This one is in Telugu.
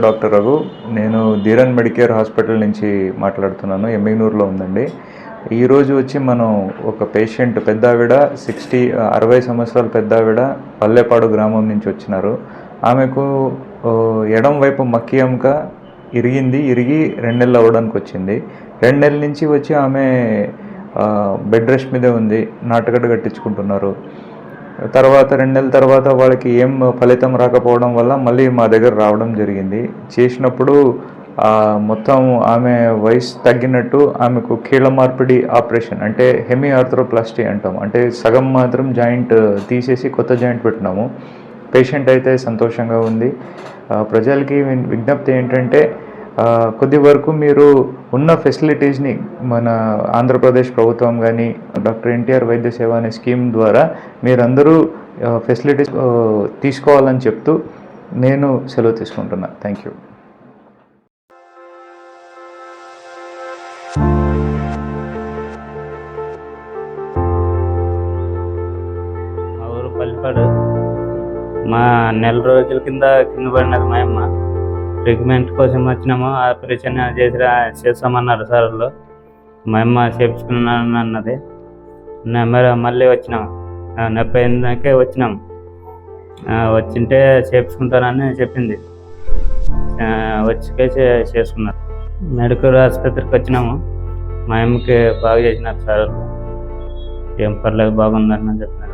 డాక్టర్ రఘు నేను ధీరన్ మెడికేర్ హాస్పిటల్ నుంచి మాట్లాడుతున్నాను. ఎమ్మిగ్నూరులో ఉందండి. ఈరోజు వచ్చి మనం ఒక పేషెంట్ పెద్ద ఆవిడ సిక్స్టీ అరవై సంవత్సరాల పెద్ద ఆవిడ పల్లెపాడు గ్రామం నుంచి వచ్చినారు. ఆమెకు ఎడం వైపు మక్కియంక ఇరిగింది. ఇరిగి రెండు నెలలు అవ్వడానికి వచ్చింది. రెండు నెలల నుంచి వచ్చి ఆమె బెడ్ రెస్ట్ మీదే ఉంది. నాటుగడ్డ కట్టించుకుంటున్నారు. తర్వాత రెండు నెలల తర్వాత వాళ్ళకి ఏం ఫలితం రాకపోవడం వల్ల మళ్ళీ మా దగ్గర రావడం జరిగింది. చేసినప్పుడు మొత్తం ఆమె వయసు తగ్గినట్టు ఆమెకు కీళ్ళ మార్పిడి ఆపరేషన్ అంటే హెమీ ఆర్థ్రోప్లాస్టీ అంటాం. అంటే సగం మాత్రం జాయింట్ తీసేసి కొత్త జాయింట్ పెట్టినాము. పేషెంట్ అయితే సంతోషంగా ఉంది. ప్రజలకి విజ్ఞప్తి ఏంటంటే కొద్ది వరకు మీరు ఉన్న ఫెసిలిటీస్ని మన ఆంధ్రప్రదేశ్ ప్రభుత్వం కానీ డాక్టర్ ఎన్టీఆర్ వైద్య సేవ అనే స్కీమ్ ద్వారా మీరందరూ ఫెసిలిటీస్ తీసుకోవాలని చెప్తూ నేను సెలవు తీసుకుంటున్నా. థ్యాంక్ యూ మా మా నెల రోజుల కింద కింద పడినది మా అమ్మ ట్రీట్మెంట్ కోసం వచ్చినాము ఆపరేషన్ చేసి చేస్తామన్నారు సార్ వాళ్ళు. మా అమ్మ చేపించుకున్నాను అన్నది. మరి మళ్ళీ వచ్చినాం. నొప్పి అయిందాకే వచ్చినాం. వచ్చింటే చేపించుకుంటానని చెప్పింది. వచ్చి వచ్చికే చేసుకున్నారు. మెడికల్ ఆసుపత్రికి వచ్చినాము. మా అమ్మకి బాగా చేసినారు సార్ ఏం పర్లేదు బాగుందని చెప్పినారు.